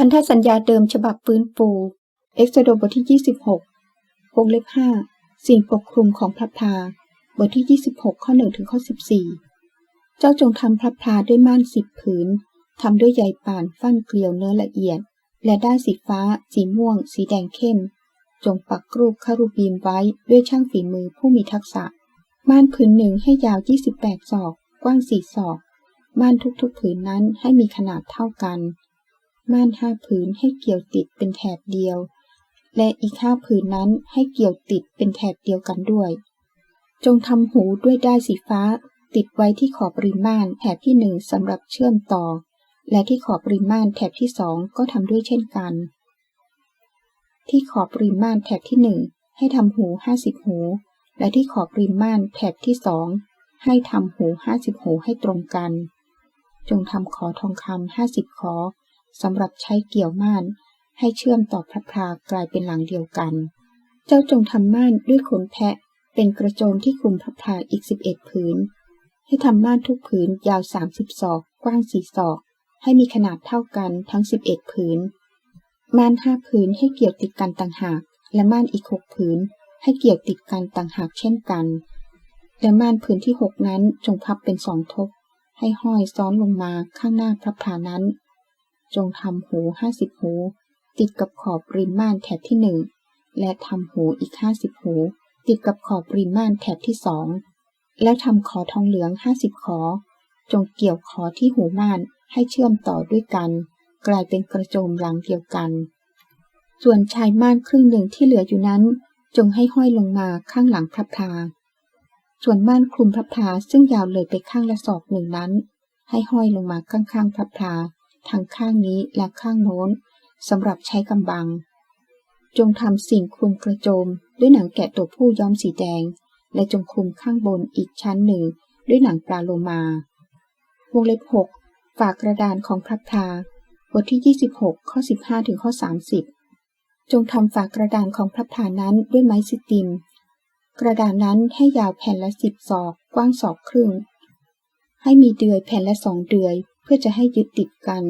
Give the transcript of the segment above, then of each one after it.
พันธสัญญาเดิมฉบับฟื้นฟูเอ็กซโดบทที่ 26 วงเล็บ 5 สิ่งปกคลุมของพระพลาบทที่ 26 ข้อ1ถึงข้อ 14 เจ้าจงทำพระพลาด้วยม่านสิบผืนทำด้วยใยป่านฟั่นเกลียวเนื้อละเอียด และด้านสีฟ้า สีม่วง สีแดงเข้ม จงปักรูปคารูบีมไว้ด้วยช่างฝีมือผู้มีทักษะ ม่านผืนหนึ่งให้ยาว 28 ศอก กว้าง 4 ศอก ม่านทุกๆผืนนั้นให้มีขนาดเท่ากัน ม่านห้าผืนให้เกี่ยวติดเป็นแถบเดียว และอีกห้าผืนนั้นให้เกี่ยวติดเป็นแถบเดียวกันด้วย จงทำหูด้วยด้ายสีฟ้า ติดไว้ที่ขอบริมม่านแถบที่หนึ่งสำหรับเชื่อมต่อ และที่ขอบริมม่านแถบที่สองก็ทำด้วยเช่นกัน ที่ขอบริมม่านแถบที่หนึ่งให้ทำหูห้าสิบหู และที่ขอบริมม่านแถบที่สองให้ทำหูห้าสิบหูให้ตรงกัน จงทำขอทองคำห้าสิบขอ สำหรับใช้เกี่ยวม่าน ให้เชื่อมต่อพระพรากลายเป็นหลังเดียวกัน เจ้าจงทำม่านด้วยขนแพะ เป็นกระโจมที่คลุมพระพราอีกสิบเอ็ดผืน ให้ทำม่านทุกผืนยาวสามสิบศอก กว้างสี่ศอก ให้มีขนาดเท่ากันทั้งสิบเอ็ดผืน ม่านห้าผืนให้เกี่ยวติดกันต่างหาก และม่านอีกหกผืน ให้เกี่ยวติดกันต่างหากเช่นกัน และม่านผืนที่หกนั้นจงพับเป็นสองทบให้ห้อยซ้อนลงมาข้างหน้าพระพานั้น จงทำหูห้าสิบหู ติดกับขอบริมม่านแถบที่หนึ่งและทำหูอีกห้าสิบหู ติดกับขอบริมม่านแถบที่สองแล้วทำขอทองเหลืองห้าสิบขอ จงเกี่ยวขอที่หูม่านให้เชื่อมต่อด้วยกัน กลายเป็นกระโจมหลังเดียวกัน ส่วนชายม่านครึ่งหนึ่งที่เหลืออยู่นั้น จงให้ห้อยลงมาข้างหลังพระพาส่วนม่านคลุมพระพาซึ่งยาวเลยไปข้างละศอกหนึ่งนั้น ให้ห้อยลงมาข้างๆพระพรา ทางข้างนี้และข้างโน้นสำหรับใช้กำบัง จงทำสิ่งคลุมกระโจม ด้วยหนังแกะตัวผู้ย้อมสีแดง และจงคลุมข้างบนอีกชั้นหนึ่ง ด้วยหนังปลาโลมาวงเล็บหกฝากกระดานของพระพาบทที่ 26 ข้อ 15 ถึงข้อ 30 จงทำฝากกระดานของพระพานั้นด้วยไม้สติม กระดานนั้นให้ยาวแผ่นละสิบศอก กว้างศอกครึ่ง ให้มีเดือยแผ่นละสองเดือย พื่อจะให้ยึดติดกัน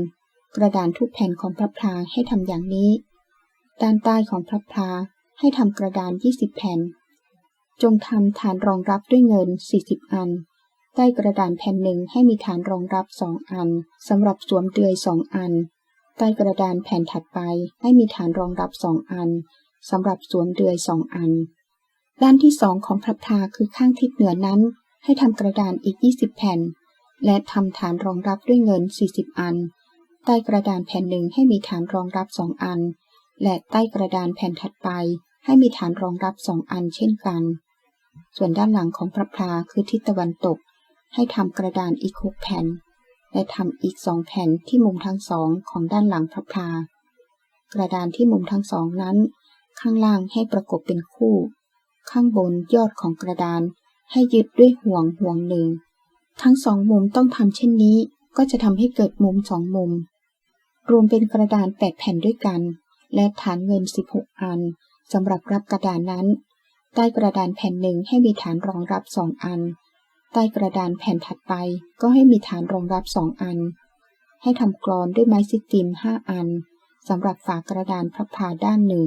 กระดานทุกแผ่นของพระพราให้ทำอย่างนี้ ด้านใต้ของพระพราให้ทำกระดาน 20 แผ่น จงทำฐานรองรับด้วยเงิน 40 อัน ใต้กระดานแผ่นหนึ่งให้มีฐานรองรับสองอันสำหรับสวมเดือยสองอัน ใต้กระดานแผ่นถัดไปให้มีฐานรองรับสองอันสำหรับสวมเดือยสองอัน ด้านที่สองของพระพราคือข้างทิศเหนือนั้น ให้ทำกระดานอีก 20 แผ่น และทำฐานรองรับด้วยเงิน 40 อัน ใต้กระดานแผ่นหนึ่งให้มีฐานรองรับสองอัน และใต้กระดานแผ่นถัดไป ให้มีฐานรองรับสองอันเช่นกัน ส่วนด้านหลังของพระพราคือทิศตะวันตก ให้ทำกระดานอีกหกแผ่น และทำอีกสองแผ่นที่มุมทั้งสองของด้านหลังพระพรากระดานที่มุมทั้งสองนั้น ข้างล่างให้ประกบเป็นคู่ ข้างบนยอดของกระดานให้ยึดด้วยห่วงห่วงหนึ่ง ทั้งสองมุมต้องทำเช่นนี้ ก็จะทำให้เกิดมุมสองมุม รวมเป็นกระดานแปดแผ่นด้วยกัน และฐานเงิน 16 อันสำหรับรับกระดานนั้น ใต้กระดานแผ่นหนึ่งให้มีฐานรองรับสองอัน ใต้กระดานแผ่นถัดไปก็ให้มีฐานรองรับสองอัน ให้ทำกรอนด้วยไม้ซิติมห้าอันสำหรับฝากระดานพระพาด้านหนึ่ง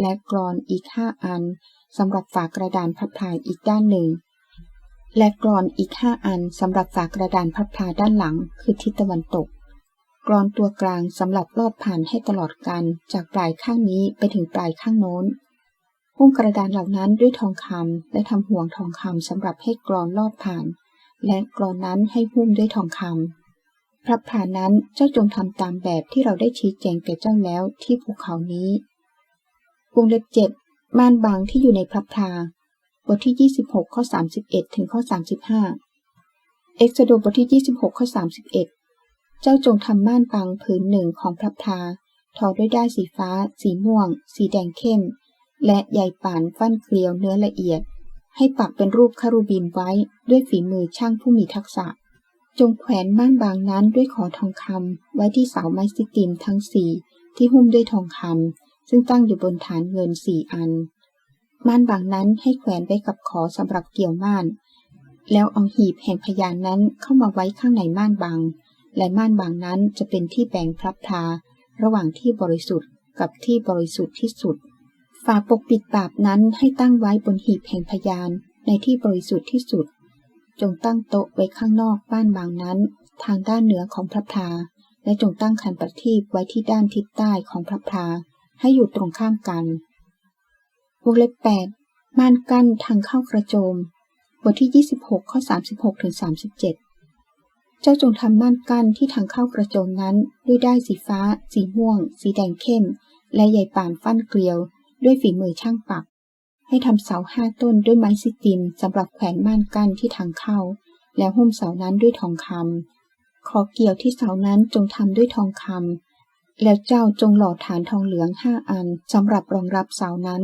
และกรอนอีกห้าอันสำหรับฝากระดานพระพาอีกด้านหนึ่ง และกรอนอีกห้าอันสำหรับฝากระดานพระพาด้านหลัง คือทิศตะวันตก กรอนตัวกลางสำหรับลอดผ่านให้ตลอดกันจากปลายข้างนี้ไปถึงปลายข้างโน้นหุ้มกระดานเหล่านั้นด้วยทองคำและทำห่วงทองคำสำหรับให้กรอนลอดผ่าน และกรอนนั้นให้หุ้มด้วยทองคำพระพรานั้นเจ้าจงทำตามแบบที่เราได้ชี้แจงแก่เจ้าแล้วที่ภูเขานี้วงเล็บเจ็ดม่านบางที่อยู่ในพระพรา บทที่ 26 ข้อ 31 ถึงข้อ 35 เอ็กซโดบทที่ 26 ข้อ 31 เจ้าจงทำม่านบางผืนหนึ่งของพระพราทอด้วยด้ายสีฟ้า สีม่วง สีแดงเข้ม และใยป่านฟั่นเกลียวเนื้อละเอียด ให้ปักเป็นรูปคารูบินไว้ด้วยฝีมือช่างผู้มีทักษะ จงแขวนม่านบางนั้นด้วยขอทองคำไว้ที่เสาไม้ซิติมทั้งสี่ที่หุ้มด้วยทองคำซึ่งตั้งอยู่บนฐานเงินสี่อัน ม่านบางนั้นให้แขวนไว้กับขอสำหรับเกี่ยวม่าน แล้วเอาหีบแห่งพยานนั้นเข้ามาไว้ข้างในม่านบางและม่านบางนั้นจะเป็นที่แบ่งพระพราระหว่างที่บริสุทธิ์กับที่บริสุทธิ์ที่สุดฝาปกปิดบาปนั้นให้ตั้งไว้บนหีบแห่งพยานในที่บริสุทธิ์ที่สุด จงตั้งโต๊ะไว้ข้างนอกบ้านบางนั้น ทางด้านเหนือของพระพลาและจงตั้งขันประทีปไว้ที่ด้านทิศใต้ของพระพลาให้อยู่ตรงข้ามกัน วงเล็บ8ม่านกั้นทางเข้ากระโจม บทที่ 26 ข้อ 36 ถึง 37 เจ้าจงทำม่านกั้นที่ทางเข้ากระโจมนั้น ด้วยได้สีฟ้า สีม่วง สีแดงเข้ม และใยป่านฟันเกลียว ด้วยฝีมือช่างปัก ให้ทำเสาห้าต้นด้วยไม้ซิตินสำหรับแขวนม่านกั้นที่ทางเข้า แล้วหุ้มเสานั้นด้วยทองคำขอเกี่ยวที่เสานั้นจงทำด้วยทองคำแล้วเจ้าจงหล่อฐานทองเหลืองห้าอันสำหรับรองรับเสานั้น